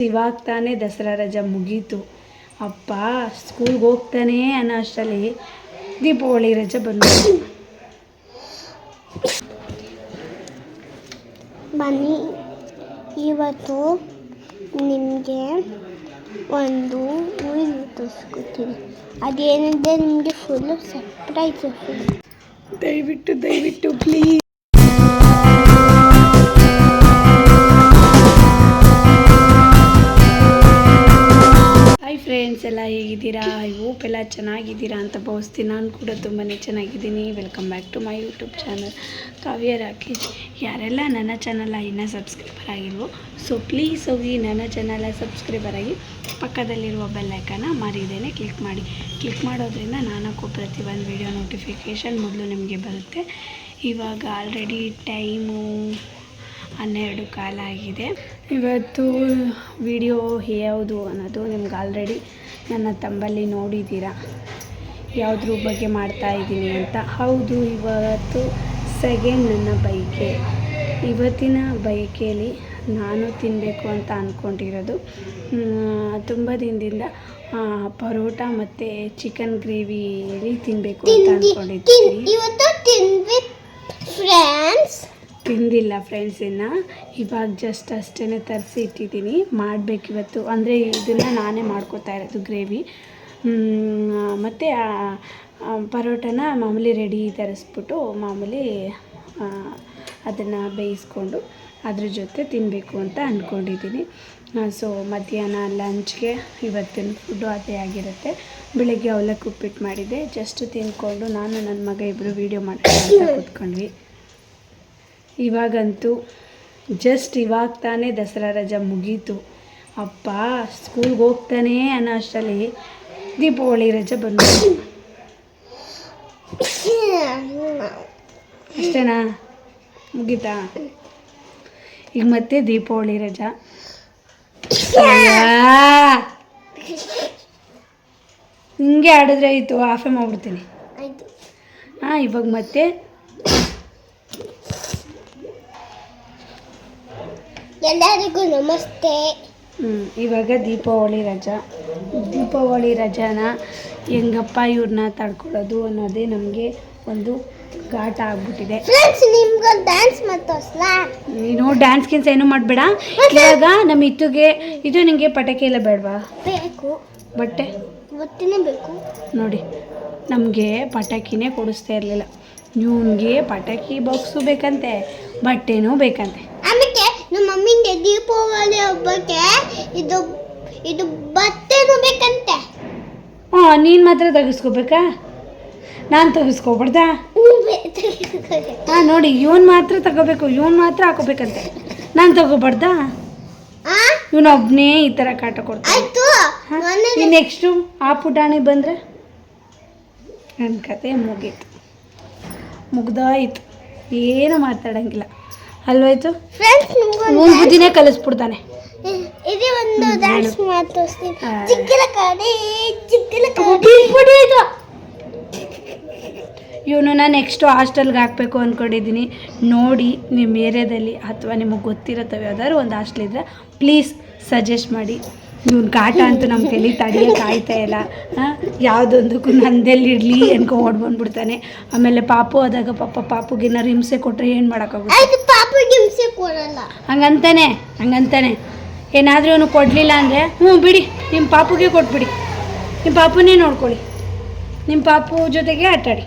ಇವಾಗ ತಾನೇ ದಸರಾ ರಜೆ ಮುಗೀತು. ಅಪ್ಪ ಸ್ಕೂಲ್ಗೆ ಹೋಗ್ತಾನೆ ಅನ್ನೋ ಅಷ್ಟರಲ್ಲಿ ದೀಪಾವಳಿ ರಜೆ ಬಂದು ಬನ್ನಿ ಇವತ್ತು ನಿಮಗೆ ಒಂದು ಮೂವಿ ತೋರಿಸ್ಕೊತೀನಿ ಅದೇನಿದೆ ನಿಮಗೆ ಫುಲ್ಲು ಸರ್ಪ್ರೈಸ್ ದಯವಿಟ್ಟು ದಯವಿಟ್ಟು ಪ್ಲೀಸ್ ಫ್ರೆಂಡ್ಸ್ ಎಲ್ಲ ಹೇಗಿದ್ದೀರಾ? ಐ ಹೋಪ್ ಎಲ್ಲ ಚೆನ್ನಾಗಿದ್ದೀರಾ ಅಂತ ಭಾವಿಸ್ತೀನಿ. ನಾನು ಕೂಡ ತುಂಬಾ ಚೆನ್ನಾಗಿದ್ದೀನಿ. Welcome back to my YouTube channel Kavya Rakesh. ಯಾರೆಲ್ಲ ನನ್ನ ಚಾನಲ್ ಇನ್ನೂ ಸಬ್ಸ್ಕ್ರೈಬರ್ ಆಗಿಲ್ವೋ ಸೊ ಪ್ಲೀಸ್ ಹೋಗಿ ನನ್ನ ಚಾನಲ್ ಸಬ್ಸ್ಕ್ರೈಬರ್ ಆಗಿ ಪಕ್ಕದಲ್ಲಿರುವ ಬೆಲ್ಲೈಕನ್ನ ಮಾರಿದ್ದೇನೆ ಕ್ಲಿಕ್ ಮಾಡಿ. ಕ್ಲಿಕ್ ಮಾಡೋದ್ರಿಂದ ಪ್ರತಿ ಒಂದು ವಿಡಿಯೋ ನೋಟಿಫಿಕೇಷನ್ ಮೊದಲು ನಿಮಗೆ ಬರುತ್ತೆ. ಇವಾಗ ಆಲ್ರೆಡಿ ಟೈಮು ಹನ್ನೆರಡು ಕಾಲಾಗಿದೆ ಇವತ್ತು ವಿಡಿಯೋ ಯಾವುದು ಅನ್ನೋದು ನಿಮ್ಗೆ ಆಲ್ರೆಡಿ ನನ್ನ ತಂಬಲ್ಲಿ ನೋಡಿದ್ದೀರಾ. ಯಾವುದ್ರ ಬಗ್ಗೆ ಮಾಡ್ತಾ ಇದ್ದೀನಿ ಅಂತ. ಹೌದು ಇವತ್ತು ಸೆಕೆಂಡ್ ನನ್ನ ಬೈಕೆ. ಇವತ್ತಿನ ಬೈಕೇಲಿ ನಾನು ತಿನ್ನಬೇಕು ಅಂತ ಅಂದ್ಕೊಂಡಿರೋದು ತುಂಬ ದಿನದಿಂದ ಪರೋಟ ಮತ್ತು ಚಿಕನ್ ಗ್ರೇವಿಯಲ್ಲಿ ತಿನ್ನಬೇಕು ಅಂತ ಅಂದ್ಕೊಂಡಿದ್ದೀನಿ ಇವತ್ತು ತಿಂದ್ವಿ ಫ್ರೆಂಡ್ಸ್ ತಿಂದಿಲ್ಲ ಫ್ರೆಂಡ್ಸ್ ಇನ್ನು. ಇವಾಗ ಜಸ್ಟ್ ಅಷ್ಟೇ ತರಿಸಿ ಇಟ್ಟಿದ್ದೀನಿ. ಮಾಡಬೇಕಿವತ್ತು ಅಂದರೆ ಇದನ್ನು ನಾನೇ ಮಾಡ್ಕೋತಾ ಇರೋದು ಗ್ರೇವಿ ಮತ್ತು ಪರೋಟನ ಮಾಮೂಲಿ ರೆಡಿ ತರಿಸ್ಬಿಟ್ಟು ಮಾಮೂಲಿ ಅದನ್ನು ಬೇಯಿಸ್ಕೊಂಡು ಅದ್ರ ಜೊತೆ ತಿನ್ನಬೇಕು ಅಂತ ಅಂದ್ಕೊಂಡಿದ್ದೀನಿ ಸೊ ಮಧ್ಯಾಹ್ನ ಲಂಚ್ಗೆ ಇವತ್ತಿನ ಫುಡ್ಡು ಅದೇ ಆಗಿರುತ್ತೆ. ಬೆಳಗ್ಗೆ ಅವಲಕ್ಕಿ ಉಪ್ಪಿಟ್ಟು ಮಾಡಿದ್ದೆ. ಜಸ್ಟ್ ತಿಂದ್ಕೊಂಡು ನಾನು ನನ್ನ ಮಗ ಇಬ್ಬರು ವೀಡಿಯೋ ಮಾಡ್ಕೊಂಡು ಕೂತ್ಕೊಂಡ್ವಿ. ಇವಾಗಂತೂ ಜಸ್ಟ್ ಇವಾಗ ತಾನೇ ದಸರಾ ರಜೆ ಮುಗೀತು. ಅಪ್ಪ ಸ್ಕೂಲ್ಗೆ ಹೋಗ್ತಾನೆ ಅನ್ನೋ ಅಷ್ಟರಲ್ಲಿ ದೀಪಾವಳಿ ರಜೆ ಬಂದು ಅಷ್ಟೇನಾ? ಮುಗೀತಾ? ಈಗ ಮತ್ತೆ ದೀಪಾವಳಿ ರಜಾ. ಹಿಂಗೆ ಆಡಿದ್ರೆ ಆಯಿತು ಆಫೇ ಮಾಡ್ಬಿಡ್ತೀನಿ. ಆಯ್ತು. ಹಾಂ ಇವಾಗ ಮತ್ತೆ ಎಲ್ಲರಿಗೂ ನಮಸ್ತೆ. ಇವಾಗ ದೀಪಾವಳಿ ರಜಾ. ದೀಪಾವಳಿ ರಜಾನ ಹೆಂಗಪ್ಪ ಇವ್ರನ್ನ ತಡ್ಕೊಳ್ಳೋದು ಅನ್ನೋದೇ ನಮಗೆ ಒಂದು ಘಾಟ ಆಗ್ಬಿಟ್ಟಿದೆ. ಫ್ರೆಂಡ್ಸ್ ನಿಮ್ಗೆ ಡ್ಯಾನ್ಸ್ ಮಾತೋಸ್ಲಾ ನೀನು ಡ್ಯಾನ್ಸ್ ಗಿನ್ಸ್ ಏನು ಮಾಡಬೇಡ. ಇವಾಗ ನಮ್ಮ ಇತ್ತುಗೆ ಇದು ನಿಮಗೆ ಪಟಾಕಿ ಎಲ್ಲ ಬೇಡವಾ? ಬೇಕು. ಬಟ್ಟೆ? ಬಟ್ಟೆನೇ ಬೇಕು. ನೋಡಿ ನಮಗೆ ಪಟಾಕಿನೇ ಕೊಡಿಸ್ತಾ ಇರಲಿಲ್ಲ. ಇವನಿಗೆ ಪಟಾಕಿ ಬಾಕ್ಸು ಬೇಕಂತೆ ಬಟ್ಟೆನೂ ಬೇಕಂತೆ. ಮಮ್ಮಿಗೆ ದೀಪಾವಳಿ ಹಬ್ಬಕ್ಕೆ ಇದು ಇದು ಬಟ್ಟೆನೂ ಬೇಕಂತೆ. ಹ್ಞೂ ನೀನು ಮಾತ್ರ ತೆಗಿಸ್ಕೋಬೇಕಾ? ನಾನು ತೆಗಿಸ್ಕೊಬಿಡ್ದಾ ಹಾಂ ನೋಡಿ ಇವನ್ ಮಾತ್ರ ತಗೋಬೇಕು ಇವನ್ ಮಾತ್ರ ಹಾಕೋಬೇಕಂತೆ. ನಾನು ತಗೋಬಾರ್ದಾ? ಇವನೊಬ್ಬನೇ ಈ ಥರ ಕಾಟ ಕೊಡ್ತಾನೆ. ನೆಕ್ಸ್ಟು ಆ ಪುಟಾಣಿ ಬಂದರೆ? ನನ್ನ ಕತೆ ಮುಗೀತು. ಮುಗ್ದಾಯ್ತು. ಏನು ಮಾತಾಡಂಗಿಲ್ಲ. ಅಲ್ವಾಯ್ತು? ಬುದ್ಧಿನೇ ಕಲಿಸ್ಬಿಡ್ತಾನೆ. ಇದು ಒಂದು ಹ್ಮ್, ಡ್ಯಾನ್ಸ್ ಹೇಳು. ಮಾತೋಸ್ತೀನಿ ಆ. ಚಿಕ್ಕಲ ಕಾಡೆ ಚಿಕ್ಕಲ ಕಾಡೆ ಇವನನ್ನ ನೆಕ್ಸ್ಟು ಹಾಸ್ಟೆಲ್ಗೆ ಹಾಕಬೇಕು ಅಂದ್ಕೊಂಡಿದ್ದೀನಿ ನೋಡಿ ನಿಮ್ಮ ಏರಿಯಾದಲ್ಲಿ ಅಥವಾ ನಿಮಗೆ ಗೊತ್ತಿರುತ್ತವೆ ಯಾವ್ದಾದ್ರು ಒಂದು ಹಾಸ್ಟೆಲ್ ಇದ್ದರೆ ಪ್ಲೀಸ್ ಸಜೆಸ್ಟ್ ಮಾಡಿ. ಇವ್ನ ಕಾಟ ಅಂತೂ ನಮ್ಮ ತಲೆ ತಡಿಯೋಕೆ ಕಾಯ್ತಾ ಇಲ್ಲ. ಹಾಂ ಯಾವುದೊಂದಕ್ಕೂ ನಂದೆಲ್ಲಿರಲಿ ಅನ್ಕೊ ಓಡ್ ಬಂದ್ಬಿಡ್ತಾನೆ. ಆಮೇಲೆ ಪಾಪು ಆದಾಗ ಪಾಪ ಪಾಪುಗೇನಾರು ಹಿಂಸೆ ಕೊಟ್ಟರೆ ಏನು ಮಾಡೋಕ್ಕಾಗುತ್ತೆ? ಪಾಪಗೆ ಹಂಗಂತಾನೆ ಹಂಗಂತಾನೆ. ಏನಾದರೂ ಅವನು ಕೊಡಲಿಲ್ಲ ಅಂದರೆ ಹ್ಞೂ ಬಿಡಿ ನಿಮ್ಮ ಪಾಪುಗೆ ಕೊಟ್ಬಿಡಿ. ನಿಮ್ಮ ಪಾಪುನೇ ನೋಡ್ಕೊಳ್ಳಿ. ನಿಮ್ಮ ಪಾಪು ಜೊತೆಗೆ ಆಟಾಡಿ.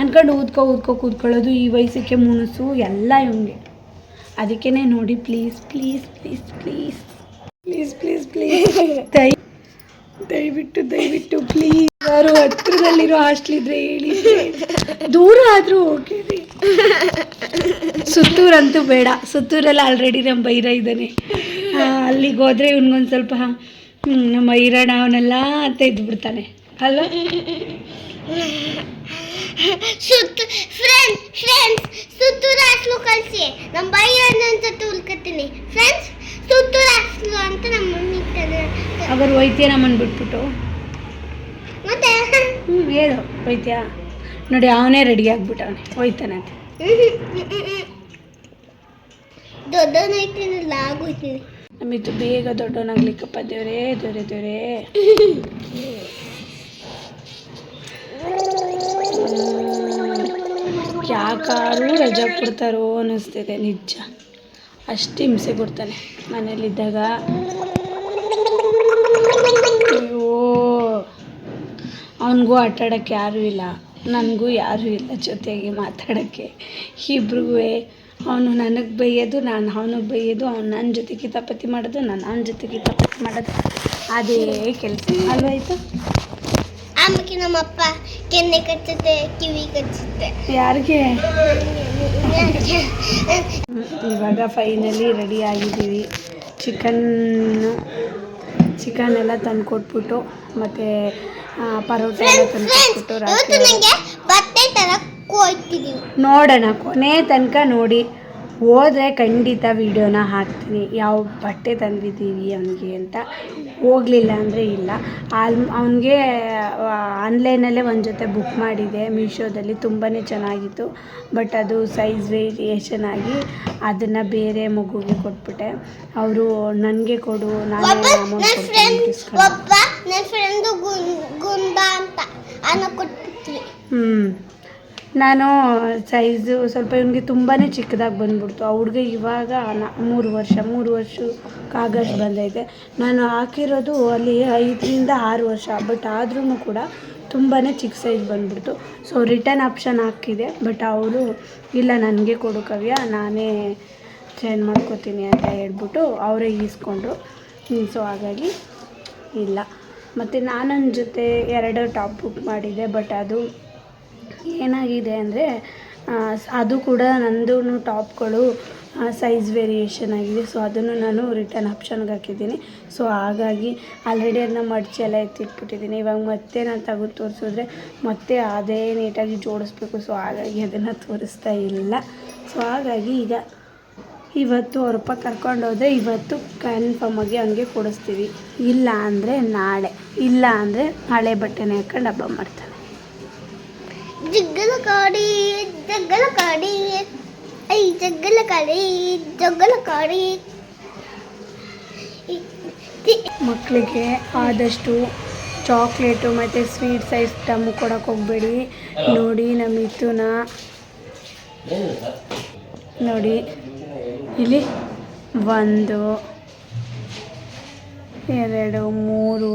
ಅನ್ಕೊಂಡು ಊದ್ಕೊ ಊದ್ಕೊ ಕೂತ್ಕೊಳ್ಳೋದು ಈ ವಯಸ್ಸಕ್ಕೆ ಮುಣಸು ಎಲ್ಲ ಇವನಿಗೆ. ಅದಕ್ಕೇ ನೋಡಿ please please please please please please please ದಯ ದಯವಿಟ್ಟು ದಯವಿಟ್ಟು ಪ್ಲೀಸ್ ಯಾರು ಹತ್ರದಲ್ಲಿರೋ ಹಾಸ್ಟ್ಲ್ ಇದ್ರೆ ಹೇಳಿ ದೂರ ಆದರೂ ಓಕೆ ರೀ. ಸುತ್ತೂರಂತೂ ಬೇಡ. ಸುತ್ತೂರಲ್ಲಿ ಆಲ್ರೆಡಿ ನಮ್ಮ ಬೈರ ಇದ್ದಾನೆ. ಅಲ್ಲಿಗೆ ಹೋದರೆ ಇವ್ನಿಗೊಂದು ಸ್ವಲ್ಪ ನಮ್ಮ ಐರಣ ಅವನೆಲ್ಲ ಅಂತ ಇದ್ಬಿಡ್ತಾನೆ. ಅಲ್ವಾ? ಸುತ್ತ ಫ್ರೆಂಡ್ಸ್ ಫ್ರೆಂಡ್ಸ್ ಸುತ್ತೂರು ಹಾಸ್ಲು ಕಳಿಸಿ. ನಮ್ಮ ಬೈರಣ್ಣ ಅಂತ ತುಳ್ಕತ್ತೀನಿ ಫ್ರೆಂಡ್ಸ್ ಸುತ್ತೂರು ಹಾಸ್ಲು ಅಂತ ನಮ್ಮ ಮಮ್ಮಿ ಇರ್ತಾನೆ ಅವರು ವೈದ್ಯ ನಮ್ಮನ್ನು ಬಿಟ್ಬಿಟ್ಟು. ಮತ್ತೆ? ಹ್ಞೂ ಹೇಳು ವೈದ್ಯ. ನೋಡಿ ಅವನೇ ರೆಡಿ ಆಗ್ಬಿಟ್ಟವನೆ ಹೋಯ್ತಾನೆ ಅಂತ. ದೊಡ್ಡವನೈತೀನಿ ಲಾಗೋಯ್ತೀನಿ ನಮ್ಮಿತ್ತು ಬೇಗ ದೊಡ್ಡವನಾಗ್ಲಿಕ್ಕಪ್ಪ ದೇವ್ರೇ ದೊರೆ ದೇವ್ರೇ. ಯಾಕಾರು ರಜಾ ಕೊಡ್ತಾರೋ ಅನ್ನಿಸ್ತಿದೆ ನಿಜ. ಅಷ್ಟು ಹಿಂಸೆ ಕೊಡ್ತಾನೆ ಮನೇಲಿದ್ದಾಗ ಅಯ್ಯೋ ಅವನಿಗೂ ಆಟಾಡೋಕ್ಕೆ ಯಾರೂ ಇಲ್ಲ. ನನಗೂ ಯಾರೂ ಇಲ್ಲ ಜೊತೆಗೆ ಮಾತಾಡೋಕ್ಕೆ. ಇಬ್ರಿಗೂ ಅವನು ನನಗೆ ಬೈಯ್ಯೋದು ನಾನು ಅವ್ನಿಗೆ ಬೈಯೋದು ಅವ್ನು ನನ್ನ ಜೊತೆ ಕಿತಾಪತಿ ಮಾಡೋದು ನಾನು ಅವನ ಜೊತೆ ಕಿತಾಪತಿ ಮಾಡೋದು. ಅದೇ ಕೆಲಸ. ಅಲ್ವಾಯ್ತು ಆಮೇಲೆ ನಮ್ಮಪ್ಪ ಕೆನ್ನೆ ಕಚ್ಚುತ್ತೆ ಕಿವಿ ಕಚ್ಚುತ್ತೆ. ಯಾರಿಗೆ? ಇವಾಗ ಫೈನಲಿ ರೆಡಿ ಆಗಿದ್ದೀವಿ. ಚಿಕನ್ನು ಚಿಕನ್ ಎಲ್ಲ ತಂದು ಕೊಟ್ಬಿಟ್ಟು ಮತ್ತು ಪರೋಟ ನೋಡೋಣ ಕೊನೆ ತನಕ ನೋಡಿ. ಹೋದ್ರೆ ಖಂಡಿತ ವಿಡಿಯೋನ ಹಾಕ್ತೀನಿ. ಯಾವ ಬಟ್ಟೆ ತಂದಿದ್ದೀವಿ ಅವನಿಗೆ ಅಂತ. ಹೋಗಲಿಲ್ಲ ಅಂದರೆ ಇಲ್ಲ. ಆಲ್ ಅವನಿಗೆ ಆನ್ಲೈನಲ್ಲೇ ಒಂದು ಜೊತೆ ಬುಕ್ ಮಾಡಿದೆ. ಮೀಶೋದಲ್ಲಿ ತುಂಬಾ ಚೆನ್ನಾಗಿತ್ತು. ಬಟ್ ಅದು ಸೈಜ್ ವೇರಿಯೇಷನ್ ಆಗಿ ಅದನ್ನು ಬೇರೆ ಮಗುಗೆ ಕೊಟ್ಬಿಟ್ಟೆ. ಅವರು ನನಗೆ ಕೊಡು ನಾನು ಅಮೌಂಟ್ ಕೊಡ್ತೀನಿ ನನ್ನ ಫ್ರೆಂಡು ಗುಂಡ ಅಂತ. ಅನ್ನ ಕೊಟ್ಬಿಟ್ವಿ. ಹ್ಞೂ ನಾನು ಸೈಜು ಸ್ವಲ್ಪ ಇವನಿಗೆ ತುಂಬಾ ಚಿಕ್ಕದಾಗಿ ಬಂದ್ಬಿಡ್ತು. ಆ ಹುಡುಗ ಇವಾಗ ನಾ, ಮೂರು ವರ್ಷ, ಮೂರು ವರ್ಷಕ್ಕಾಗಷ್ಟು ಬಂದೈತೆ. ನಾನು ಹಾಕಿರೋದು ಅಲ್ಲಿ ಐದರಿಂದ ಆರು ವರ್ಷ ಬಟ್ ಆದ್ರೂ ಕೂಡ ತುಂಬಾ ಚಿಕ್ಕ ಸೈಜ್ ಬಂದ್ಬಿಡ್ತು. ಸೊ ರಿಟರ್ನ್ ಆಪ್ಷನ್ ಹಾಕಿದೆ ಬಟ್ ಅವರು ಇಲ್ಲ, ನನಗೆ ಕೊಡು ಕವ್ಯ, ನಾನೇ ಚೇಂಜ್ ಮಾಡ್ಕೋತೀನಿ ಅಂತ ಹೇಳ್ಬಿಟ್ಟು ಅವರೇ ಈಸ್ಕೊಂಡ್ರು. ಸೊ ಹಾಗಾಗಿ, ಇಲ್ಲ. ಮತ್ತು ನಾನು ನನ್ನ ಜೊತೆ ಎರಡು ಟಾಪ್ ಬುಕ್ ಮಾಡಿದ್ದೆ, ಬಟ್ ಅದು ಏನಾಗಿದೆ ಅಂದರೆ ಅದು ಕೂಡ ನಂದು ಟಾಪ್ಗಳು ಸೈಜ್ ವೇರಿಯೇಷನ್ ಆಗಿದೆ. ಸೊ, ಅದನ್ನು ನಾನು ರಿಟರ್ನ್ ಆಪ್ಷನ್ಗೆ ಹಾಕಿದ್ದೀನಿ. ಸೊ, ಹಾಗಾಗಿ ಆಲ್ರೆಡಿ ಅದನ್ನ ಮಡಚಿ ಎಲ್ಲ ಎತ್ತಿಟ್ಬಿಟ್ಟಿದ್ದೀನಿ. ಇವಾಗ ಮತ್ತೆ ನಾನು ತೆಗೆದು ತೋರಿಸಿದ್ರೆ ಮತ್ತೆ ಅದೇ ನೀಟಾಗಿ ಜೋಡಿಸ್ಬೇಕು. ಸೊ, ಹಾಗಾಗಿ ಅದನ್ನು ತೋರಿಸ್ತಾ ಇಲ್ಲ ಸೊ, ಹಾಗಾಗಿ ಈಗ ಇವತ್ತು ಅವ್ರಪ್ಪ ಕರ್ಕೊಂಡೋದ್ರೆ ಇವತ್ತು ಕನ್ಫರ್ಮ್ ಆಗಿ ಅವನಿಗೆ ಕೊಡಿಸ್ತೀವಿ. ಇಲ್ಲ ಅಂದರೆ ನಾಳೆ. ಇಲ್ಲ ಅಂದರೆ ಹಳೆ ಬಟ್ಟೆನೇ ಹಾಕೊಂಡು ಹಬ್ಬ ಮಾಡ್ತಾನೆ ಜಗ್ಗಲ ಕಾಡಿ ಜಗ್ಗಲ ಕಾಡಿ. ಐ ಜಗ್ಗಲ ಕಾಡಿ ಜಗ್ಗಲ ಕಾಡಿ. ಮಕ್ಕಳಿಗೆ ಆದಷ್ಟು ಚಾಕ್ಲೇಟು ಮತ್ತು ಸ್ವೀಟ್ಸ್ ಐಟಮ್ ಕೊಡೋಕೆ ಹೋಗಬೇಡಿ. ನೋಡಿ ನಮ್ಮ ಮಿಥುನ ನೋಡಿ ಇಲ್ಲಿ ಒಂದು, ಎರಡು, ಮೂರು,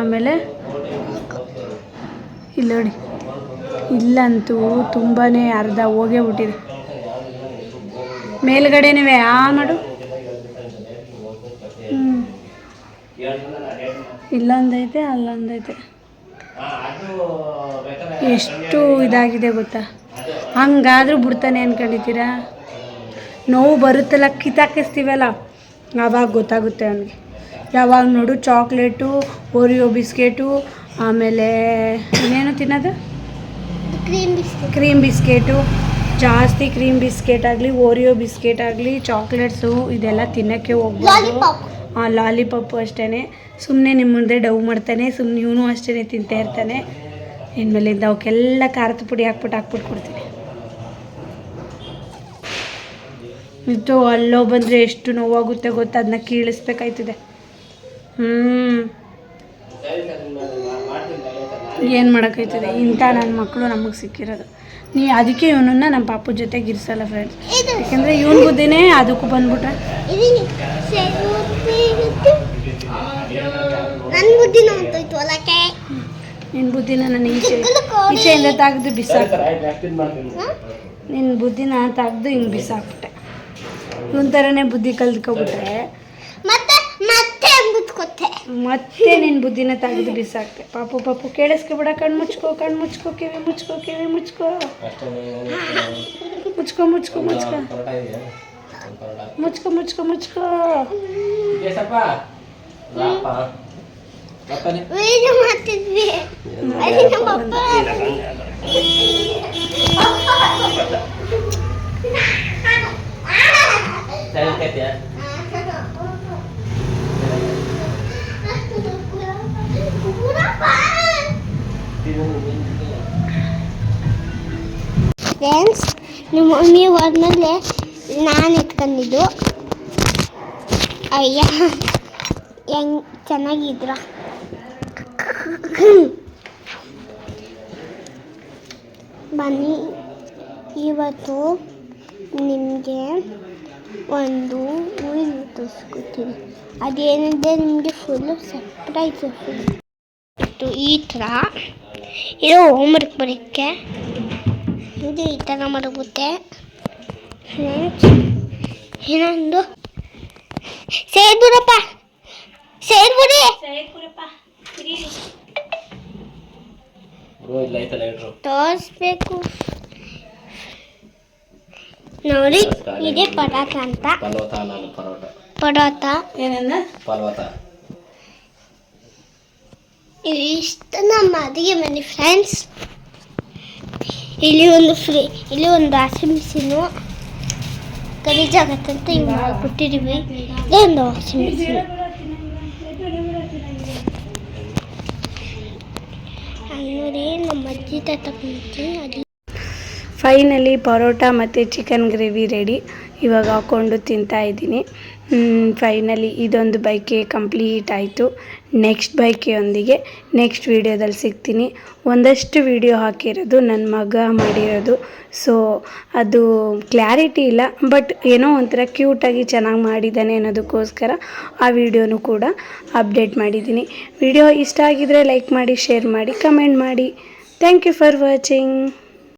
ಆಮೇಲೆ ಇಲ್ಲಿ ನೋಡಿ. ಇಲ್ಲಂತೂ ತುಂಬಾ ಅರ್ಧ ಹೋಗೇ ಬಿಟ್ಟಿದೆ. ಮೇಲ್ಗಡೆನೇ ಆ ಮಾಡು. ಇಲ್ಲೊಂದೈತೆ, ಅಲ್ಲೊಂದೈತೆ. ಎಷ್ಟು ಇದಾಗಿದೆ ಗೊತ್ತಾ? ಹಂಗಾದ್ರೂ ಬಿಡ್ತಾನೆ ಅನ್ಕೊಂಡಿದ್ದೀರಾ? ನೋವು ಬರುತ್ತಲ್ಲ ಕಿತಾಕಿಸ್ತೀವಲ್ಲ? ಆವಾಗ ಗೊತ್ತಾಗುತ್ತೆ ಅವನಿಗೆ. ಯಾವಾಗ ನೋಡು ಚಾಕ್ಲೇಟು ಓರಿಯೋ ಬಿಸ್ಕೆಟು ಆಮೇಲೆ ಇನ್ನೇನು ತಿನ್ನೋದು? Cream biscuit. Cream biscuit. ಜಾಸ್ತಿ ಕ್ರೀಮ್ ಬಿಸ್ಕೆಟ್ ಆಗಲಿ ಓರಿಯೋ ಬಿಸ್ಕೆಟ್ ಆಗಲಿ ಚಾಕ್ಲೇಟ್ಸು ಇದೆಲ್ಲ ತಿನ್ನೋಕ್ಕೆ ಹೋಗ್ಬೋದು ಲಾಲಿಪಾಪ್. ಆ ಲಾಲಿಪಾಪು ಅಷ್ಟೇ ಸುಮ್ಮನೆ ನಿಮ್ಮ ಮುಂದೆ ಡವ್ ಮಾಡ್ತಾನೆ ಸುಮ್ಮನೆ ಇವನು ಅಷ್ಟೇ ತಿಂತಾ ಇರ್ತಾನೆ. ಇನ್ಮೇಲಿಂದ ಅವಕ್ಕೆಲ್ಲ ಖಾರದ ಪುಡಿ ಹಾಕ್ಬಿಟ್ಟು ಹಾಕ್ಬಿಟ್ಟು ಕೊಡ್ತೀನಿ. ಇದು ಅಲ್ಲೋ ಬಂದರೆ ಎಷ್ಟು ನೋವಾಗುತ್ತೆ ಗೊತ್ತಾ? ಅದನ್ನ ಕೀಳಿಸ್ಬೇಕಾಯ್ತದೆ. ಹ್ಞೂ ಏನು ಮಾಡೋಕ್ಕಾಯ್ತದೆ? ಇಂಥ ನನ್ನ ಮಕ್ಕಳು ನಮಗೆ ಸಿಕ್ಕಿರೋದು. ನೀ ಅದಕ್ಕೆ ಇವನನ್ನ ನಮ್ಮ ಪಾಪು ಜೊತೆಗೆ ಇರಿಸಲ್ಲ ಫ್ರೆಂಡ್ಸ್ ಯಾಕಂದರೆ ಬುದ್ದಿನೇ ಬುದ್ಧಿನೇ ಅದಕ್ಕೂ ಬಂದ್ಬಿಟ್ರೆ. ನನ್ನ ಬುದ್ಧಿನ ನಿನ್ನ ನಾನು ಈಚೆ ಈಚೆಯಿಂದ ತೆಗೆದು ಬಿಸಾಕು? ನಿನ್ನ ಬುದ್ಧಿನ ತೆಗೆದು ಹಿಂಗೆ ಬಿಸಾಕ್ಬಿಟ್ಟೆ. ಇವನ ಥರನೇ ಬುದ್ಧಿ ಕಲ್ತ್ಕೊಬಿಟ್ರೆ ಮತ್ತೆ ಮತ್ತೆ ಮುಚ್ಕೊತ್ತೆ ಮತ್ತೆ ನಿನ್ನ ಬುದ್ಧಿನ ತೆಗೆದು ಬಿಸಾಕ್ತೆ ಪಾಪು ಪಾಪು ಕೇಳಿಸ್ಕೊಬಿಡ ಕಣ್ಣು ಮುಚ್ಕೋ ಕಣ್ಣು ಮುಚ್ಕೋ ಕಿವಿ ಮುಚ್ಕೋ ಕಿವಿ ಮುಚ್ಕೋ ಮುಚ್ಕೋ ಮುಚ್ಕೋ ಮುಚ್ಕೋ ಮುಚ್ಕೋ ಮುಚ್ಕೋ ಮುಚ್ಕೋ ವೀಡಿಯೋ ಮಾಡ್ತಿದ್ವಿ ನಮ್ಮಪ್ಪ ಫ್ರೆಂಡ್ಸ್ ನಿಮ್ಮ ಮಮ್ಮಿ ಹೋದ್ಮೇಲೆ ನಾನು ಇಟ್ಕೊಂಡಿದ್ದು. ಅಯ್ಯ ಹೆಂಗ್ ಚೆನ್ನಾಗಿದ್ರ? ಬನ್ನಿ ಇವತ್ತು ನಿಮಗೆ ಒಂದು ಊರಿನ ತೋರಿಸ್ಕೊತೀನಿ. ಅದೇನಿದೆ ನಿಮಗೆ ಫುಲ್ಲು ಸರ್ಪ್ರೈಸ್ ಇತ್ತು ಈ ಥರ. ಇದು ಹೋಮ್ವರ್ಕ್ ಬರೋಕ್ಕೆ ಇದು ಈ ಥರ ಮಡಗುತ್ತೆ ಏನೊಂದು ಇನ್ನೊಂದು. ಸೇರ್ಬಿಡಪ್ಪ. ಸೇರ್ಬಿಡಿ. ತೋರಿಸ್ಬೇಕು. ನೋಡಿ ಇದೇ ಪರೋಟ ಅಂತ. ಪರೋಟ ನಾನು ಪರೋಟ. ಪದಾರ್ಥ ಏನನ್ನ? ಪರ್ವತ ಇಷ್ಟು ನಮ್ಮ ಅದಿಗೆ ಮನೆ ಫ್ರೆಂಡ್ಸ್ ಇಲ್ಲಿ ಒಂದು ಫ್ರೀ ಇಲ್ಲಿ ಒಂದು ವಾಷಿಂಗ್ ಮಿಷಿನು ಗಲೀಜಾಗತ್ತಂತ ಇವಾಗ ಮಾಡ್ಬಿಟ್ಟಿದ್ದೀವಿ ಇದೇ ಒಂದು ವಾಷಿಂಗ್ ಮಿಷಿನ್ ನೋಡಿ ನಮ್ಮ ಅಜ್ಜಿ ತಾತ ಕುಂತು ಅದು ಫೈನಲಿ ಪರೋಟ ಮತ್ತು ಚಿಕನ್ ಗ್ರೇವಿ ರೆಡಿ ಇವಾಗ ಹಾಕ್ಕೊಂಡು ತಿಂತಾ ಇದ್ದೀನಿ. ಫೈನಲಿ ಇದೊಂದು ಬೈಕೆ ಕಂಪ್ಲೀಟ್ ಆಯಿತು. ನೆಕ್ಸ್ಟ್ ಬೈಕೆಯೊಂದಿಗೆ ನೆಕ್ಸ್ಟ್ ವೀಡಿಯೋದಲ್ಲಿ ಸಿಗ್ತೀನಿ. ಒಂದಷ್ಟು ವೀಡಿಯೋ ಹಾಕಿರೋದು ನನ್ನ ಮಗ ಮಾಡಿರೋದು. ಸೊ ಅದು ಕ್ಲಾರಿಟಿ ಇಲ್ಲ ಬಟ್ ಏನೋ ಒಂಥರ ಕ್ಯೂಟಾಗಿ ಚೆನ್ನಾಗಿ ಮಾಡಿದ್ದಾನೆ ಅನ್ನೋದಕ್ಕೋಸ್ಕರ ಆ ವಿಡಿಯೋನು ಕೂಡ ಅಪ್ಡೇಟ್ ಮಾಡಿದ್ದೀನಿ. ವಿಡಿಯೋ ಇಷ್ಟ ಆಗಿದರೆ ಲೈಕ್ ಮಾಡಿ ಶೇರ್ ಮಾಡಿ ಕಮೆಂಟ್ ಮಾಡಿ. Thank you for watching